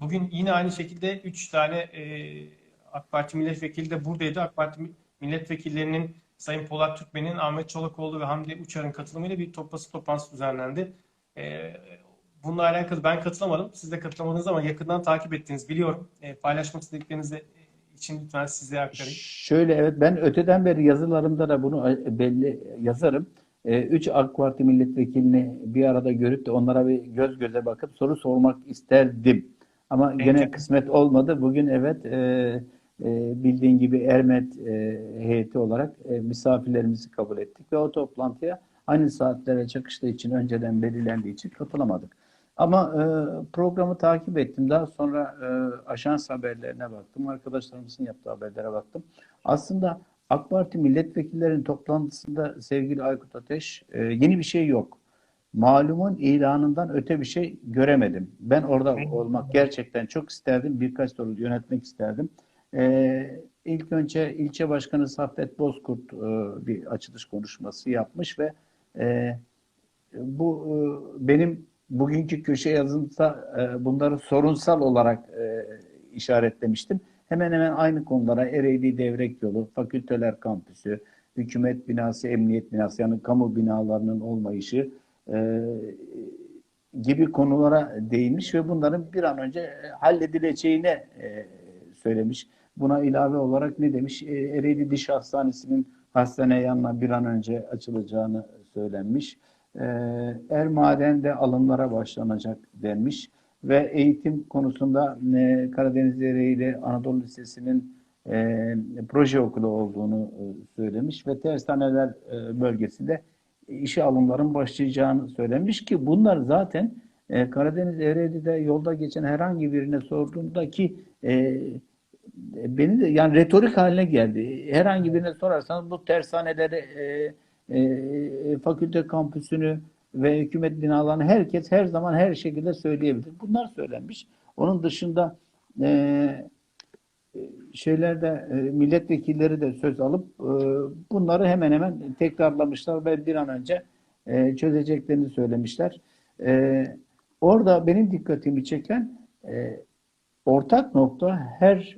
Bugün yine aynı şekilde 3 tane e, AK Parti milletvekili de buradaydı. AK Parti milletvekillerinin Sayın Polat Türkmen'in, Ahmet Çolakoğlu ve Hamdi Uçar'ın katılımıyla bir toplantı toplantısı düzenlendi. E, bununla alakalı ben katılamadım. Siz de katılamadınız ama yakından takip ettiğinizi biliyorum. E, paylaşmak istediklerinizi için lütfen size aktarayım. Şöyle evet ben öteden beri yazılarımda da bunu belli yazarım. Ee, üç AK Parti milletvekilini bir arada görüp de onlara bir göz göze bakıp soru sormak isterdim. Ama Peki. gene kısmet olmadı. Bugün evet e, e, bildiğin gibi Ermet e, heyeti olarak e, misafirlerimizi kabul ettik ve o toplantıya aynı saatlere çakıştığı için önceden belirlendiği için katılamadık. Ama e, programı takip ettim. Daha sonra e, ajans haberlerine baktım. Arkadaşlarımızın yaptığı haberlere baktım. Aslında AK Parti milletvekillerinin toplantısında sevgili Aykut Ateş e, yeni bir şey yok. Malumun ilanından öte bir şey göremedim. Ben orada olmak gerçekten çok isterdim. Birkaç soru yönetmek isterdim. E, ilk önce ilçe başkanı Saffet Bozkurt e, bir açılış konuşması yapmış ve e, bu e, benim bugünkü köşe yazımda e, bunları sorunsal olarak e, işaretlemiştim. Hemen hemen aynı konulara Ereğli Devrek Yolu, fakülteler kampüsü, hükümet binası, emniyet binası yani kamu binalarının olmayışı e, gibi konulara değinmiş ve bunların bir an önce halledileceğine e, söylemiş. Buna ilave olarak ne demiş? E, Ereğli Diş Hastanesi'nin hastane yanına bir an önce açılacağını söylenmiş. E, Ermaden'de alımlara başlanacak denmiş ve eğitim konusunda e, Karadeniz Ereğli Anadolu Lisesi'nin e, proje okulu olduğunu e, söylemiş ve tersaneler e, bölgesinde işe alımların başlayacağını söylemiş ki bunlar zaten e, Karadeniz Ereğli'de yolda geçen herhangi birine sorduğunda ki e, beni de yani retorik haline geldi. Herhangi birine sorarsanız bu tersaneleri e, e, fakülte kampüsünü ve hükümet binalarını herkes her zaman her şekilde söyleyebilir. Bunlar söylenmiş. Onun dışında e, şeylerde e, milletvekilleri de söz alıp e, bunları hemen hemen tekrarlamışlar ve bir an önce e, çözeceklerini söylemişler. Orada benim dikkatimi çeken ortak nokta her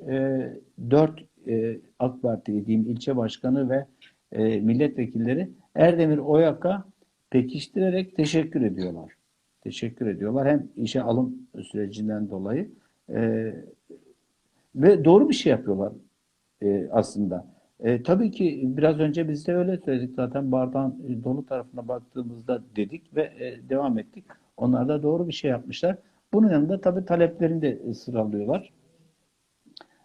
dört AK Parti diyeyim ilçe başkanı ve milletvekilleri Erdemir Oyak'a pekiştirerek teşekkür ediyorlar. Teşekkür ediyorlar. Hem işe alım sürecinden dolayı ve doğru bir şey yapıyorlar e, aslında. E, tabii ki biraz önce biz de öyle söyledik zaten bardağın dolu tarafına baktığımızda dedik ve e, devam ettik. Onlar da doğru bir şey yapmışlar. Bunun yanında tabii taleplerini de sıralıyorlar.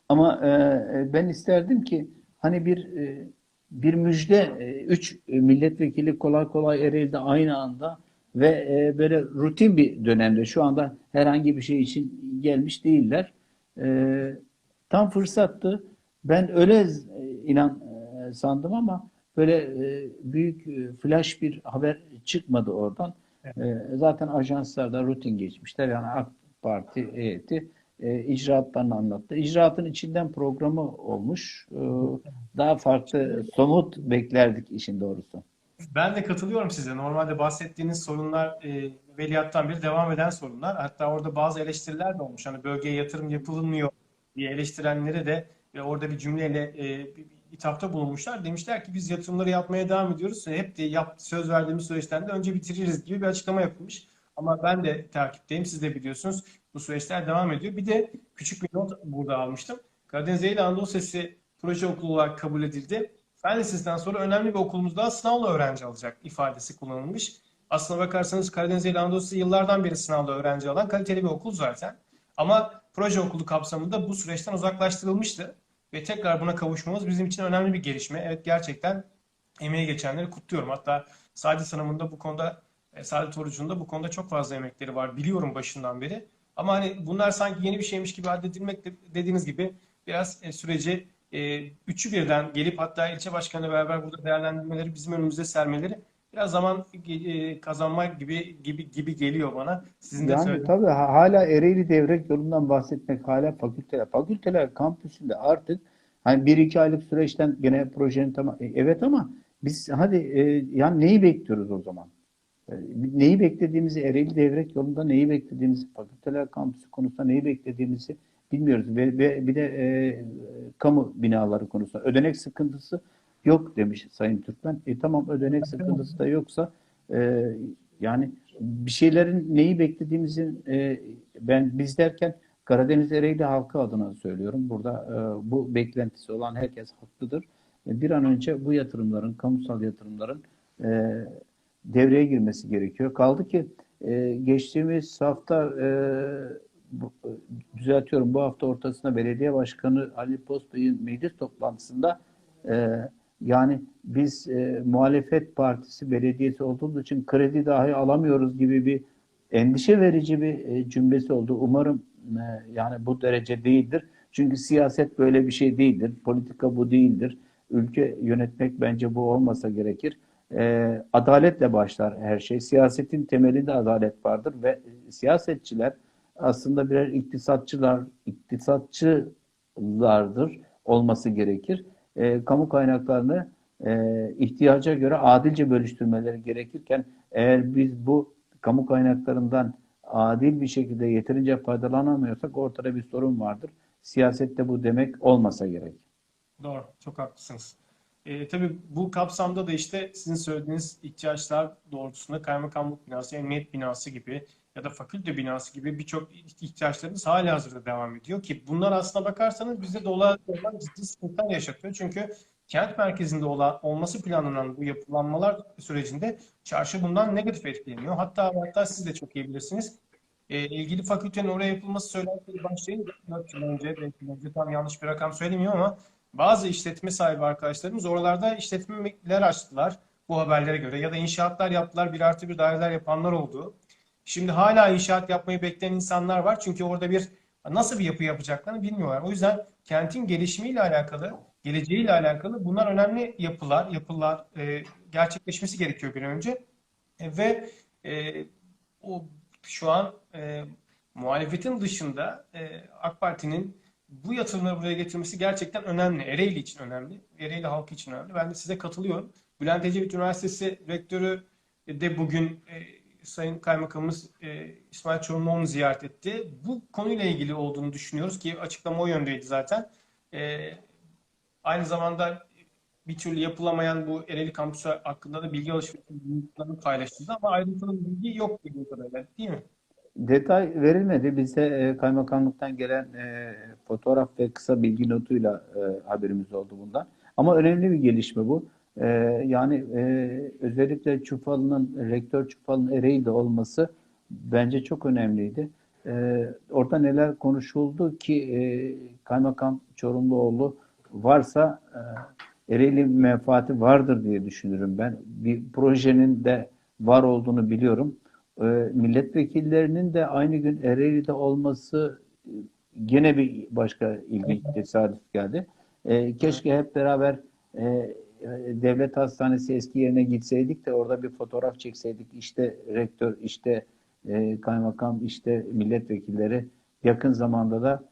Ama e, ben isterdim ki hani bir e, bir müjde, e, üç milletvekili kolay kolay Ereğli'de aynı anda ve e, böyle rutin bir dönemde şu anda herhangi bir şey için gelmiş değiller. E, tam fırsattı. Ben öyle inan sandım ama böyle büyük flash bir haber çıkmadı oradan. Zaten ajanslarda rutin geçmişler. Yani AK Parti heyeti e, icraatlarını anlattı. İcraatın içinden programı olmuş. E, daha farklı, somut beklerdik işin doğrusu. Ben de katılıyorum size. Normalde bahsettiğiniz sorunlar e, veliahttan beri devam eden sorunlar. Hatta orada bazı eleştiriler de olmuş. Hani bölgeye yatırım yapılmıyor diye eleştirenleri de ve orada bir cümleyle e, bulunmuşlar. Demişler ki biz yatırımları yapmaya devam ediyoruz. Hep de yap, söz verdiğimiz süreçten de önce bitiririz gibi bir açıklama yapılmış. Ama ben de takipteyim. Siz de biliyorsunuz. Bu süreçler devam ediyor. Bir de küçük bir not burada almıştım. Karadeniz Eğitim Anadolu Sesi proje okulu olarak kabul edildi. Fen Lisesi'nden sonra önemli bir okulumuz daha sınavla öğrenci alacak ifadesi kullanılmış. Aslına bakarsanız Karadeniz Eğitim Anadolu Sesi yıllardan beri sınavla öğrenci alan kaliteli bir okul zaten. Ama proje okulu kapsamında bu süreçten uzaklaştırılmıştı. Ve tekrar buna kavuşmamız bizim için önemli bir gelişme. Evet gerçekten emeği geçenleri kutluyorum. Hatta Saadet Hanım'ın bu konuda, e, Saadet Orucu'nun da bu konuda çok fazla emekleri var. Biliyorum başından beri. Ama hani bunlar sanki yeni bir şeymiş gibi addedilmek dediğiniz gibi biraz e, süreci e, üçü birden gelip hatta ilçe başkanı beraber burada değerlendirmeleri bizim önümüze sermeleri biraz zaman e, kazanmak gibi gibi gibi geliyor bana. Sizin de yani söylediğiniz. tabii hala Ereğli Devrek yolundan bahsetmek hala fakülteler. Fakülteler kampüsünde artık hani bir iki aylık süreçten gene projenin tamam evet ama biz hadi e, yani neyi bekliyoruz o zaman? E, Neyi beklediğimizi, Ereğli Devrek yolunda neyi beklediğimizi, fakülteler kampüsü konusunda neyi beklediğimizi bilmiyoruz. Ve, ve bir de e, kamu binaları konusunda ödenek sıkıntısı yok demiş Sayın Türkmen. E tamam ödenek sıkıntısı da yoksa e, yani bir şeylerin neyi beklediğimizi e, ben biz derken Karadeniz Ereğli halkı adına söylüyorum. Burada e, bu beklentisi olan herkes haklıdır. E, bir an önce bu yatırımların, kamusal yatırımların e, devreye girmesi gerekiyor. Kaldı ki e, geçtiğimiz hafta e, bu, e, düzeltiyorum bu hafta ortasında belediye başkanı Ali Postbey'in meclis toplantısında e, yani biz e, muhalefet partisi belediyesi olduğumuz için kredi dahi alamıyoruz gibi bir endişe verici bir e, cümlesi oldu. Umarım e, yani bu derece değildir. Çünkü siyaset böyle bir şey değildir. Politika bu değildir. Ülke yönetmek bence bu olmasa gerekir. E, adaletle başlar her şey. Siyasetin temelinde adalet vardır ve siyasetçiler aslında birer iktisatçılar, iktisatçılardır olması gerekir. E, kamu kaynaklarını e, ihtiyaca göre adilce bölüştürmeleri gerekirken eğer biz bu kamu kaynaklarından adil bir şekilde yeterince faydalanamıyorsak ortada bir sorun vardır. Siyasette bu demek olmasa gerek. Doğru, çok haklısınız. E, tabii bu kapsamda da işte sizin söylediğiniz ihtiyaçlar doğrultusunda kaymakamlık binası, emniyet binası gibi ya da fakülte binası gibi birçok ihtiyaçlarımız hala hazırda devam ediyor ki bunlar aslına bakarsanız bize dolaylı olarak ciddi sıkıntılar yaşatıyor. Çünkü kent merkezinde olan, olması planlanan bu yapılanmalar sürecinde çarşı bundan negatif etkileniyor. Hatta hatta siz de çok iyi bilirsiniz. E, ilgili fakültenin oraya yapılması söylentileri başlayınca 4 yıl önce, 5 yıl önce tam yanlış bir rakam söylemiyorum ama bazı işletme sahibi arkadaşlarımız oralarda işletmeler açtılar bu haberlere göre ya da inşaatlar yaptılar bir artı bir daireler yapanlar oldu. Şimdi hala inşaat yapmayı bekleyen insanlar var çünkü orada bir nasıl bir yapı yapacaklarını bilmiyorlar. O yüzden kentin gelişimiyle alakalı, geleceğiyle alakalı bunlar önemli yapılar, yapılar e, gerçekleşmesi gerekiyor bir önce. E, ve e, o şu an e, muhalefetin dışında e, AK Parti'nin bu yatırımları buraya getirmesi gerçekten önemli. Ereğli için önemli. Ereğli halkı için önemli. Ben de size katılıyorum. Bülent Ecevit Üniversitesi rektörü de bugün e, Sayın Kaymakamımız e, İsmail Çorumluoğlu'nu ziyaret etti. Bu konuyla ilgili olduğunu düşünüyoruz ki açıklama o yöndeydi zaten. E, aynı zamanda bir türlü yapılamayan bu Ereğli kampüsü hakkında da bilgi alışverişi paylaşıldı ama ayrıntılı bilgi yok bildiğim kadarıyla değil mi? Detay verilmedi. Bize e, kaymakamlıktan gelen e, fotoğraf ve kısa bilgi notuyla e, haberimiz oldu bundan. Ama önemli bir gelişme bu. E, yani e, özellikle Çufalı'nın, rektör Çufalı'nın Ereğli'de olması bence çok önemliydi. E, orada neler konuşuldu ki e, Kaymakam Çorumluoğlu varsa e, Ereğli menfaati vardır diye düşünürüm ben. Bir projenin de var olduğunu biliyorum. E, milletvekillerinin de aynı gün Ereğli'de olması e, gene bir başka ilginç tesadüf geldi. E, keşke hep beraber e, devlet hastanesi eski yerine gitseydik de orada bir fotoğraf çekseydik. İşte rektör, işte e, kaymakam, işte milletvekilleri yakın zamanda da